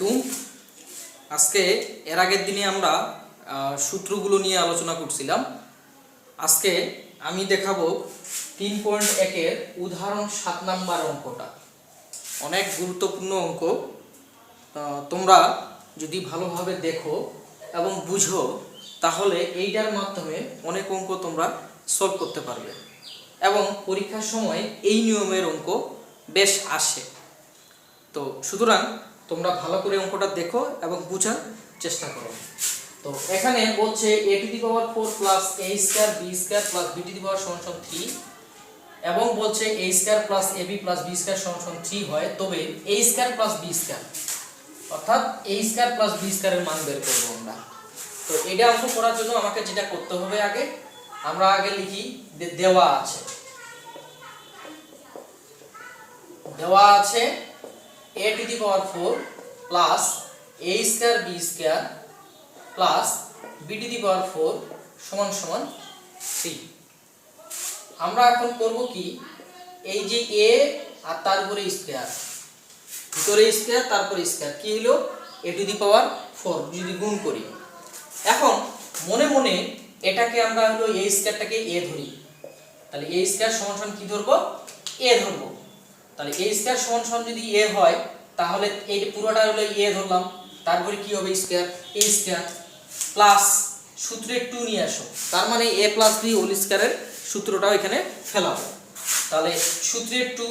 আলাইকুম। আজকে এর আগের দিনে আমরা সূত্রগুলো নিয়ে আলোচনা করছিলাম। আজকে আমি দেখাবো তিন পয়েন্ট একের উদাহরণ সাত নাম্বার অঙ্কটা। অনেক গুরুত্বপূর্ণ অঙ্ক। তোমরা যদি ভালোভাবে দেখো এবং বুঝো, তাহলে এইটার মাধ্যমে অনেক অঙ্ক তোমরা সলভ করতে পারবে। এবং পরীক্ষার সময় এই নিয়মের অঙ্ক বেশ আসে। তো সুতরাং তোমরা ভালো করে অঙ্কটা দেখো এবং বুঝার চেষ্টা করো। তো এখানে বলছে a to the power four plus a square b square plus b to the power সমান সমান থ্রি এবং বলছে a square plus a b plus b square সমান সমান থ্রি হয়, তবে a square plus b square অর্থাৎ এ স্কোয়ার প্লাস বি স্কোয়ারের মান বের করব আমরা। তো এটা অঙ্ক করার জন্য আমাকে যেটা করতে হবে আগে, আমরা আগে লিখি দেওয়া আছে। দেওয়া আছে a to the power four plus a square b square plus b to the power four সমান সমান থ্রি আমরা এখন করব কি? এই যে এ আর তার উপরে স্কোয়ার ভিতরে স্কোয়ার তারপরে স্কোয়ার কি হলো? এ টু দি পাওয়ার ফোর যদি গুণ করি। এখন মনে মনে এটাকে আমরা হলো এ স্কোয়ারটাকে এ ধরি। তাহলে এ স্কোয়ার সমান সমান কি ধরবো? এ ধরবো। তাহলে এ স্কোয়ার সমান সমান যদি এ হয়, তাহলে এই পুরোটা হলো এ ধরলাম, তারপরে কি হবে স্কোয়ার এ স্কোয়ার প্লাস সূত্রে টু নিয়ে আসো। তার মানে এ প্লাস বি হোল স্কোয়ারের সূত্রটাও এখানে ফেলাবো। তাহলে সূত্রে টু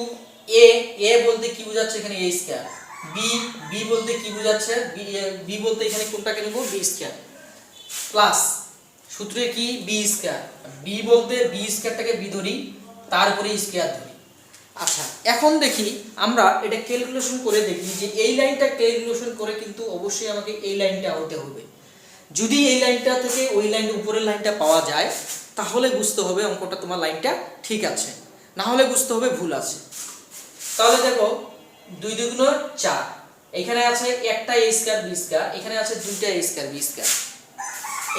এ এ বলতে কি বোঝাচ্ছে এখানে এ স্কোয়ার বি বি বলতে কি বোঝাচ্ছে? বি বলতে এখানে কোনটাকে নেব? বি স্কোয়ার প্লাস সূত্রে কি? বি স্কোয়ার বি বলতে বি স্কোয়ারটাকে বি ধরি, তারপরে স্কোয়ার ধরি। আচ্ছা এখন দেখি আমরা এটা ক্যালকুলেশন করে দেখি যে এই লাইনটা ক্যালকুলেশন করে কিন্তু অবশ্যই আমাকে এই লাইনটা হতে হবে। যদি এই লাইনটা থেকে ওই লাইন উপরের লাইনটা পাওয়া যায়, তাহলে বুঝতে হবে অঙ্কটা তোমার লাইনটা ঠিক আছে। না হলে বুঝতে হবে ভুল আছে। তাহলে দেখো, দুই দুগুণ চার, এখানে আছে একটা এ স্কোয়ার বি স্কোয়ার এখানে আছে দুইটা এ স্কোয়ার বি স্কোয়ার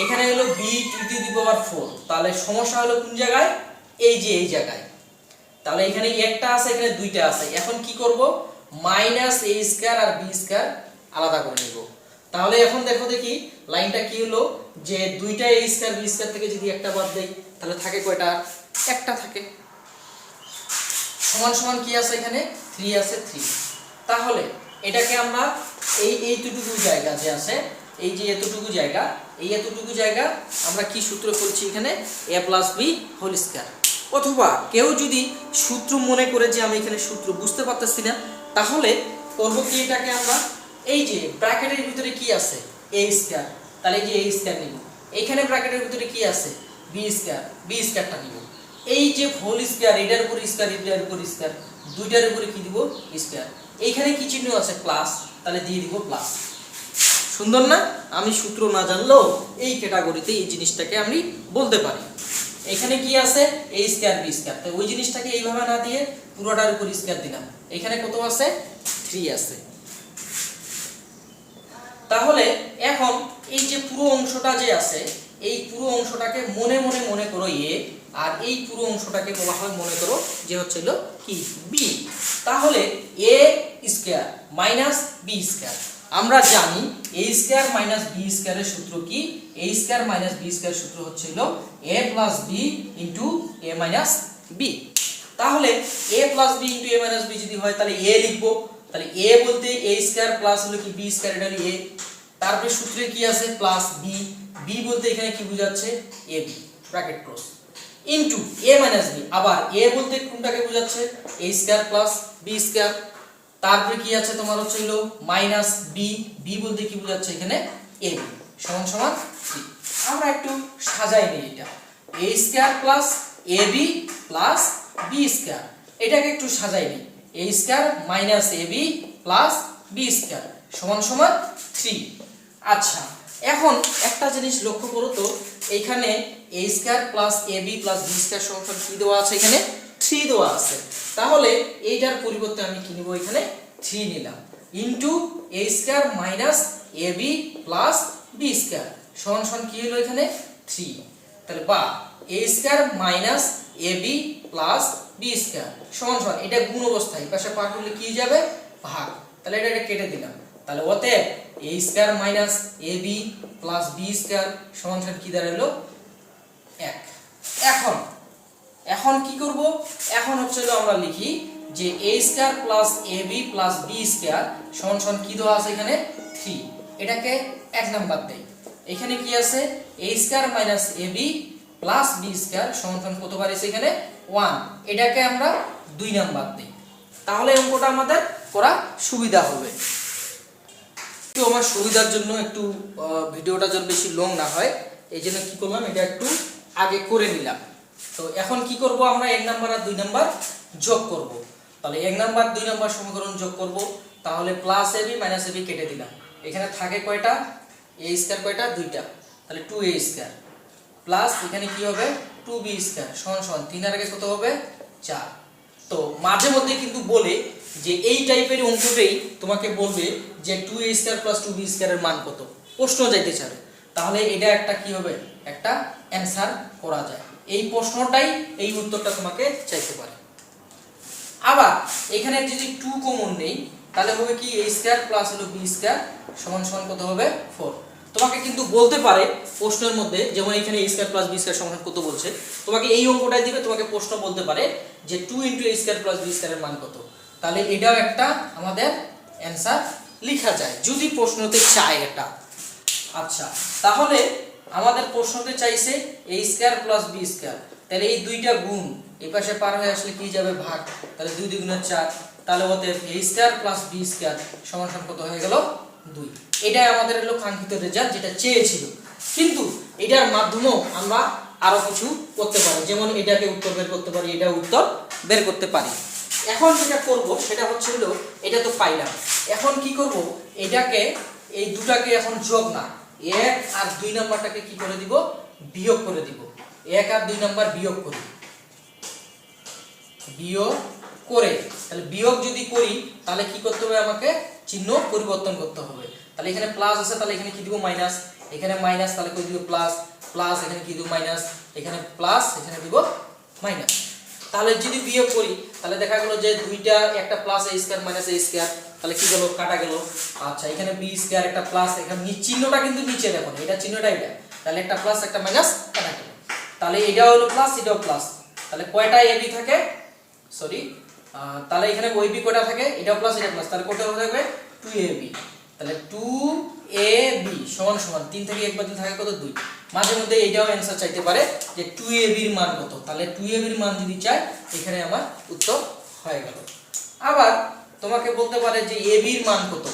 এখানে হলো b to the the power four তাহলে সমস্যা হলো কোন জায়গায়? এই যে এই জায়গায়। তাহলে এখানে একটা আছে, এখানে দুইটা আছে। এখন কি করব? মাইনাস এ স্কোয়ার আর বি স্কোয়ার আলাদা করে নিব। তাহলে এখন দেখো দেখি, লাইনটা কি হলো? যে দুইটা এ স্কোয়ার, বি স্কোয়ার থেকে যদি একটা বাদ দেই, তাহলে থাকে কয়টা? একটা থাকে। সমান সমান কি আছে এখানে? থ্রি আছে থ্রি তাহলে এটাকে আমরা এই এইটুকু জায়গা যে আছে, এই যে এতটুকু জায়গা, এই এতটুকু জায়গা আমরা কি সূত্র করছি এখানে? A plus b whole square অথবা কেউ যদি সূত্র মনে করে যে আমি এখানে সূত্র বুঝতে পারতেছি না, তাহলে করব কি এটাকে আমরা? এই যে ব্র্যাকেটের ভিতরে কি আছে? এ স্কয়ার তাহলে যে এ স্কয়ার নিব। এইখানে ব্র্যাকেটের ভিতরে কি আছে? বি স্কয়ার বি স্কয়ারটা নিব। এই যে হোল স্কয়ার এটার উপর স্কয়ার এটার উপর স্কয়ার দুইটার উপরে কি দিব? স্কয়ার এইখানে কি চিহ্ন আছে? প্লাস তাহলে দিয়ে দিব প্লাস সুন্দর না? আমি সূত্র না জানলেও এই ক্যাটাগরিতে এই জিনিসটাকে আমি বলতে পারি। এখানে কি আছে? এ স্কয়ার বি স্কয়ার তো ওই জিনিসটাকে এইভাবে না দিয়ে পুরোটার উপর স্কয়ার দিলাম। এখানে কত আছে? থ্রি আছে। তাহলে এখন এই যে পুরো অংশটা যে আছে, এই পুরো অংশটাকে মনে মনে মনে করো এ আর এই পুরো অংশটাকে বলা হয় মনে করো যে হচ্ছিল কি? বি তাহলে a square minus b square আমরা জানি এ স্কয়ার মাইনাস বি স্কয়ারের সূত্র কি? A square minus b square সূত্র হচ্ছিল a plus b into a minus b তাহলে a plus b into a minus b যদি হয়, তাহলে এ লিখব। তাহলে এ বলতে এ স্কয়ার প্লাস হলো কি? বি স্কয়ার এটা হলো এ তারপরে সূত্রে কি আছে? প্লাস বি বি বলতে এখানে কি বোঝাচ্ছে? A b bracket close into a minus b আবার এ বলতে কোনটাকে বোঝাচ্ছে? A square plus b square তারপরে কি আছে তোমার হচ্ছে হলো মাইনাস বি বি বলতে কি বোঝাচ্ছে এখানে? এ বি সমান সমান থ্রি আমরা একটু সাজাই নিই এটা। A square plus a b plus b square এটাকে একটু সাজাই নিই। A square minus a b plus b square সমান সমান থ্রি আচ্ছা। এখন একটা জিনিস লক্ষ্য করো তো, এইখানে a square plus a b plus b square সমান কি দেওয়া আছে এখানে? থ্রি দেওয়া আছে। তাহলে এইটার পরিবর্তে আমি কি নিব এখানে? থ্রি নিলাম। Into a square minus a b plus b square সমান সমান কি হলো এখানে? থ্রি তাহলে বা a square minus a b plus b square সমান সমান, এটা গুণ অবস্থায়। পাশে পার করলে কি যাবে? ভাগ। তাহলে এটা এটা কেটে দিলাম। তাহলে অতএব a square minus a b plus b square সমান সমান কি দাঁড়াল? এক। এখন এখন কি করব? এখন হচ্ছে আমরা লিখি যে a square plus a b plus b square সমান সমান কি দেওয়া আছে এখানে? থ্রি এটাকে এক নাম্বার দেই। এখানে কি আছে? A square minus a b plus b square সমান সমান কতবার এসে এখানে? ওয়ান এটাকে আমরা দুই নাম্বার দিই। তাহলে অঙ্কটা আমাদের করা সুবিধা হবে। একটু আমার সুবিধার জন্য একটু ভিডিওটা যেন বেশি লং না হয়, এই জন্য কি করলাম, এটা একটু আগে করে নিলাম। তো এখন কি করব, আমরা এক নাম্বার আর দুই নাম্বার যোগ করব। তাহলে এক নাম্বার দুই নাম্বার সমীকরণ যোগ করব, তাহলে প্লাস এবি মাইনাস এবি কেটে দিলাম। এখানে থাকে কয়টা? এ স্কয়ার কয়টা? দুইটা। তাহলে টু এ স্কয়ার প্লাস এখানে কি হবে? টু বি স্কয়ার সমান সমান। তিন আর আগে কত হবে? চার। তো মাঝে মধ্যে কিন্তু বলে যে এই টাইপের অঙ্কটাই তোমাকে বলবে যে two a square plus two b স্কয়ারের মান কত। প্রশ্ন যাইতে চাবে তাহলে এটা একটা কি হবে? একটা অ্যান্সার করা যায়। এই প্রশ্নটাই এই উত্তরটা তোমাকে চাইতে পারে। আবার এখানে যদি টু কমন নেই, তাহলে হবে কি এ স্কয়ার প্লাস হলো বি স্কয়ার সমান সমান কত হবে? ফোর তোমাকে কিন্তু বলতে পারে প্রশ্নের মধ্যে, যেমন এখানে a square plus b square সমান কত বলছে, তোমাকে এই অঙ্কটাই দিবে, তোমাকে প্রশ্ন বলতে পারে যে two into a square plus b স্কয়ারের মান কত। তাহলে এটাও একটা আমাদের অ্যান্সার লেখা যায়, যদি প্রশ্নতে চায় এটা। আচ্ছা তাহলে আমাদের প্রশ্নতে চাইছে a square plus b square তাহলে এই দুইটা গুণ এই পাশে পার হয়ে আসলে কি যাবে? ভাগ। তাহলে দুই দুগুণের চার, তাহলে অতএব a square plus b square সমান কত হয়ে গেল? দুই। এটাই আমাদের হলো কাঙ্ক্ষিত রেজাল্ট যেটা চেয়েছিল। কিন্তু এটার মাধ্যমেও আমরা আরও কিছু করতে পারি। যেমন এটাকে উত্তর বের করতে পারি এটা উত্তর বের করতে পারি। এখন যেটা করব সেটা হচ্ছে হলো, এটা তো পাইলাম এখন কি করব? এটাকে, এই দুটাকে এখন যোগ না। এক আর দুই নাম্বারটাকে কি করে দিব? বিয়োগ করে দিব। এক আর দুই নাম্বার বিয়োগ করি। বিয়োগ করে, তাহলে বিয়োগ যদি করি, তাহলে কি করতে হবে আমাকে? চিহ্ন পরিবর্তন করতে হবে। তাহলে এখানে প্লাস আছে, তাহলে এখানে কি দিব? মাইনাস এখানে মাইনাস তাহলে কই দিব প্লাস প্লাস এখানে কি দিব? মাইনাস এখানে প্লাস এখানে দিব মাইনাস তাহলে যদি বিয়োগ করি, তাহলে দেখা গেল যে দুইটা, একটা plus a square minus a square তাহলে কি গেল? কাটা গেল। আচ্ছা এখানে বি স্কয়ার একটা প্লাস এখানে চিহ্নটা কিন্তু নিচে দেখো এটা চিহ্নটা এটা। তাহলে একটা প্লাস একটা মাইনাস কাটা গেল। তাহলে এটাও হলো প্লাস এটাও প্লাস তাহলে কয়টা এবি থাকে? সরি তাহলে এখানে ওই বি কয়টা থাকে এটা প্লাস এটা প্লাস তাহলে কয়টা থাকবে টু এ বি তাহলে টু এ বি সমান সমান, তিন থেকে এক বাতিল থাকে কত? দুই। মাঝে মধ্যে এইটাও অ্যান্সার চাইতে পারে যে টু এ বির মান কত। তাহলে টু এ বির মান যদি চায় এখানে আমার উত্তর হয়ে গেল। আবার তোমাকে বলতে পারে যে এ বির মান কত?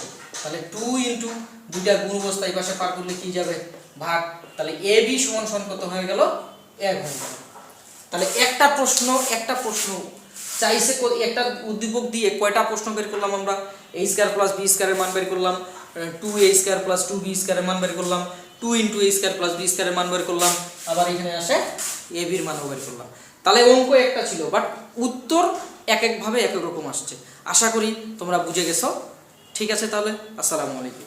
তাহলে টু ইন্টু দুইটা গুণ অবস্থা এই পাশে পার করলে কি যাবে? ভাগ। তাহলে এ বি সমান সমান কত হয়ে গেল? এক হয়ে গেল। তাহলে একটা প্রশ্ন একটা প্রশ্ন চাইছে একটা উদ্দীপক দিয়ে কয়টা প্রশ্ন বের করলাম আমরা? এ স্কয়ার প্লাস বি স্কয়ারের মান বের করলাম। Two a square plus two b স্কয়ারের মান বের করলাম। Two into a square plus b স্কয়ারের মান বের করলাম। আবার এখানে আসে এ বির মানও বের করলাম। তাহলে অঙ্ক একটা ছিল বাট উত্তর এক একভাবে এক এক রকম আসছে। আশা করি তোমরা বুঝে গেছো। ঠিক আছে তাহলে, আসসালামু আলাইকুম।